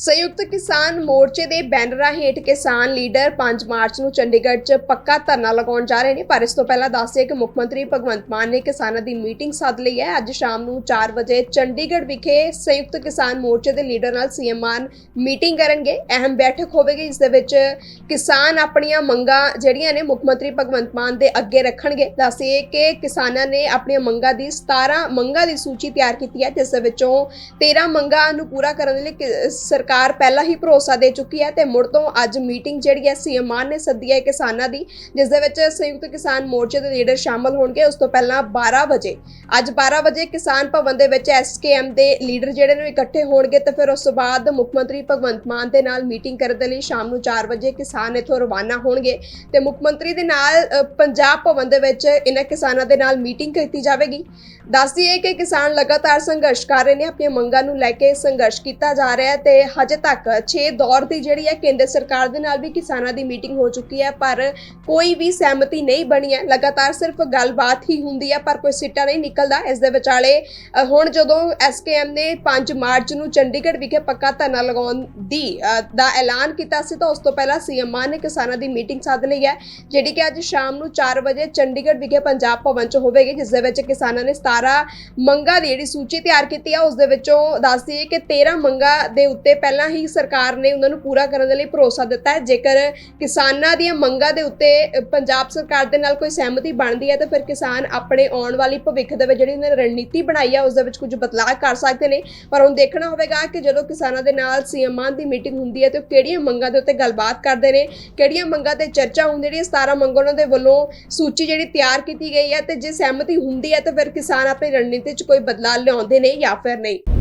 ਸੰਯੁਕਤ ਕਿਸਾਨ ਮੋਰਚੇ ਦੇ ਬੈਨਰਾਂ ਹੇਠ ਕਿਸਾਨ ਲੀਡਰ 5 ਮਾਰਚ ਨੂੰ ਚੰਡੀਗੜ੍ਹ 'ਚ ਪੱਕਾ ਧਰਨਾ ਲਗਾਉਣ ਜਾ ਰਹੇ ਨੇ, ਪਰ ਇਸ ਤੋਂ ਪਹਿਲਾਂ ਦੱਸਿਆ ਕਿ ਮੁੱਖ ਮੰਤਰੀ ਭਗਵੰਤ ਮਾਨ ਨੇ ਕਿਸਾਨਾਂ ਦੀ ਮੀਟਿੰਗ ਸੱਦ ਲਈ ਹੈ। ਅੱਜ ਸ਼ਾਮ ਨੂੰ 4 ਵਜੇ ਚੰਡੀਗੜ੍ਹ ਵਿਖੇ ਸੰਯੁਕਤ ਕਿਸਾਨ ਮੋਰਚੇ ਦੇ ਲੀਡਰ ਨਾਲ ਸੀਐਮ ਮਾਨ ਮੀਟਿੰਗ ਕਰਨਗੇ। ਅਹਿਮ ਬੈਠਕ ਹੋਵੇਗੀ ਇਸ ਦੇ ਵਿੱਚ ਕਿਸਾਨ ਆਪਣੀਆਂ ਮੰਗਾਂ ਜਿਹੜੀਆਂ ਨੇ ਮੁੱਖ ਮੰਤਰੀ ਭਗਵੰਤ ਮਾਨ ਦੇ ਅੱਗੇ ਰੱਖਣਗੇ। ਦੱਸਿਏ ਕਿ ਕਿਸਾਨਾਂ ਨੇ ਆਪਣੀਆਂ ਮੰਗਾਂ ਦੀ 17 ਮੰਗਾਂ ਦੀ ਸੂਚੀ ਤਿਆਰ ਕੀਤੀ ਹੈ, ਜਿਸ ਦੇ ਵਿੱਚੋਂ 13 ਮੰਗਾਂ ਨੂੰ ਪੂਰਾ ਕਰਨ ਦੇ ਲਈ ਕਿ- ਸਰਕਾਰ ਪਹਿਲਾਂ ਹੀ ਭਰੋਸਾ ਦੇ ਚੁੱਕੀ ਹੈ ਤੇ ਮੁੜ ਤੋਂ ਅੱਜ ਮੀਟਿੰਗ ਜਿਹੜੀ ਹੈ ਸੀਐਮ ਮਾਨ ਨੇ ਸੱਦੀ ਹੈ ਕਿਸਾਨਾਂ ਦੀ, ਜਿਸ ਦੇ ਵਿੱਚ ਸੰਯੁਕਤ ਕਿਸਾਨ ਮੋਰਚੇ ਦੇ ਲੀਡਰ ਸ਼ਾਮਲ ਹੋਣਗੇ। ਉਸ ਤੋਂ ਪਹਿਲਾਂ 12 ਵਜੇ, ਅੱਜ 12 ਵਜੇ ਕਿਸਾਨ ਭਵਨ ਦੇ ਵਿੱਚ ਐਸਕੇਐਮ ਦੇ ਲੀਡਰ ਜਿਹੜੇ ਨੇ ਇਕੱਠੇ ਹੋਣਗੇ ਤੇ ਫਿਰ ਉਸ ਤੋਂ ਬਾਅਦ ਮੁੱਖ ਮੰਤਰੀ ਭਗਵੰਤ ਮਾਨ ਦੇ ਨਾਲ ਮੀਟਿੰਗ ਕਰਨ ਦੇ ਲਈ ਸ਼ਾਮ ਨੂੰ 4 ਵਜੇ ਕਿਸਾਨ ਇੱਥੋਂ ਰਵਾਨਾ ਹੋਣਗੇ। ਤੇ ਮੁੱਖ ਮੰਤਰੀ ਦੇ ਨਾਲ ਪੰਜਾਬ ਭਵਨ ਦੇ ਵਿੱਚ ਇਹਨਾਂ ਕਿਸਾਨਾਂ ਦੇ ਨਾਲ ਮੀਟਿੰਗ ਕੀਤੀ ਜਾਵੇਗੀ। ਦੱਸਦੀ ਹੈ ਕਿ ਕਿਸਾਨ ਲਗਾਤਾਰ ਸੰਘਰਸ਼ ਕਰ ਰਹੇ ਨੇ, ਆਪਣੀਆਂ ਮੰਗਾਂ ਨੂੰ ਲੈ ਕੇ ਸੰਘਰਸ਼ ਕੀਤਾ ਜਾ ਰਿਹਾ ਹੈ ਤੇ ਹਜੇ ਤੱਕ 6 ਦੌਰ ਦੀ ਜਿਹੜੀ ਹੈ ਕੇਂਦਰ ਸਰਕਾਰ ਦੇ ਨਾਲ ਵੀ ਕਿਸਾਨਾਂ ਦੀ ਮੀਟਿੰਗ ਹੋ ਚੁੱਕੀ ਹੈ, ਪਰ ਕੋਈ ਵੀ ਸਹਿਮਤੀ ਨਹੀਂ ਬਣੀ ਹੈ। ਲਗਾਤਾਰ ਸਿਰਫ ਗੱਲਬਾਤ ਹੀ ਹੁੰਦੀ ਹੈ, ਪਰ ਕੋਈ ਸਿੱਟਾ ਨਹੀਂ ਨਿਕਲਦਾ। ਇਸ ਦੇ ਵਿਚਾਲੇ ਹੁਣ ਜਦੋਂ ਐਸਕੇਐਮ ਨੇ 5 ਮਾਰਚ ਨੂੰ ਚੰਡੀਗੜ੍ਹ ਵਿਖੇ ਪੱਕਾ ਧਰਨਾ ਲਗਾਉਣ ਦੀ ਦਾ ਐਲਾਨ ਕੀਤਾ ਸੀ, ਤਾਂ ਉਸ ਤੋਂ ਪਹਿਲਾਂ ਸੀਐਮ ਮਾਨ ਨੇ ਕਿਸਾਨਾਂ ਦੀ ਮੀਟਿੰਗ ਸੱਦ ਲਈ ਹੈ, ਜਿਹੜੀ ਕਿ ਅੱਜ ਸ਼ਾਮ ਨੂੰ 4 ਵਜੇ ਚੰਡੀਗੜ੍ਹ ਵਿਖੇ ਪੰਜਾਬ ਭਵਨ 'ਚ ਹੋਵੇਗੀ, ਜਿਸ ਦੇ ਵਿੱਚ ਕਿਸਾਨਾਂ ਨੇ 17 ਮੰਗਾਂ ਦੀ ਜਿਹੜੀ ਸੂਚੀ ਤਿਆਰ ਕੀਤੀ ਹੈ, ਉਸ ਦੇ ਵਿੱਚੋਂ ਦੱਸਦੀ ਹੈ ਕਿ 13 ਮੰਗਾਂ ਦੇ ਉੱਤੇ ਪਹਿਲਾਂ ਹੀ ਸਰਕਾਰ ਨੇ ਉਹਨਾਂ ਨੂੰ ਪੂਰਾ ਕਰਨ ਦੇ ਲਈ ਭਰੋਸਾ ਦਿੱਤਾ ਹੈ। ਜੇਕਰ ਕਿਸਾਨਾਂ ਦੀਆਂ ਮੰਗਾਂ ਦੇ ਉੱਤੇ ਪੰਜਾਬ ਸਰਕਾਰ ਦੇ ਨਾਲ ਕੋਈ ਸਹਿਮਤੀ ਬਣਦੀ ਹੈ, ਤਾਂ ਫਿਰ ਕਿਸਾਨ ਆਪਣੇ ਆਉਣ ਵਾਲੀ ਭਵਿੱਖ ਦੇ ਵਿੱਚ ਜਿਹੜੀ ਉਹਨਾਂ ਨੇ ਰਣਨੀਤੀ ਬਣਾਈ ਹੈ ਉਸ ਦੇ ਵਿੱਚ ਕੁਝ ਬਦਲਾਅ ਕਰ ਸਕਦੇ ਨੇ। ਪਰ ਹੁਣ ਦੇਖਣਾ ਹੋਵੇਗਾ ਕਿ ਜਦੋਂ ਕਿਸਾਨਾਂ ਦੇ ਨਾਲ ਸੀਐਮ ਮਾਨ ਦੀ ਮੀਟਿੰਗ ਹੁੰਦੀ ਹੈ, ਤੇ ਉਹ ਕਿਹੜੀਆਂ ਮੰਗਾਂ ਦੇ ਉੱਤੇ ਗੱਲਬਾਤ ਕਰਦੇ ਨੇ, ਕਿਹੜੀਆਂ ਮੰਗਾਂ ਤੇ ਚਰਚਾ ਹੁੰਦੀ ਜਿਹੜੀ 17 ਮੰਗਾਂ ਉਹਨਾਂ ਦੇ ਵੱਲੋਂ ਸੂਚੀ ਜਿਹੜੀ ਤਿਆਰ ਕੀਤੀ ਗਈ ਹੈ, ਤੇ ਜੇ ਸਹਿਮਤੀ ਹੁੰਦੀ ਹੈ, ਤਾਂ ਫਿਰ ਕਿਸਾਨ ਆਪਣੀ ਰਣਨੀਤੀ 'ਚ ਕੋਈ ਬਦਲਾਅ ਲਿਆਉਂਦੇ ਨੇ ਜਾਂ ਫਿਰ ਨਹੀਂ।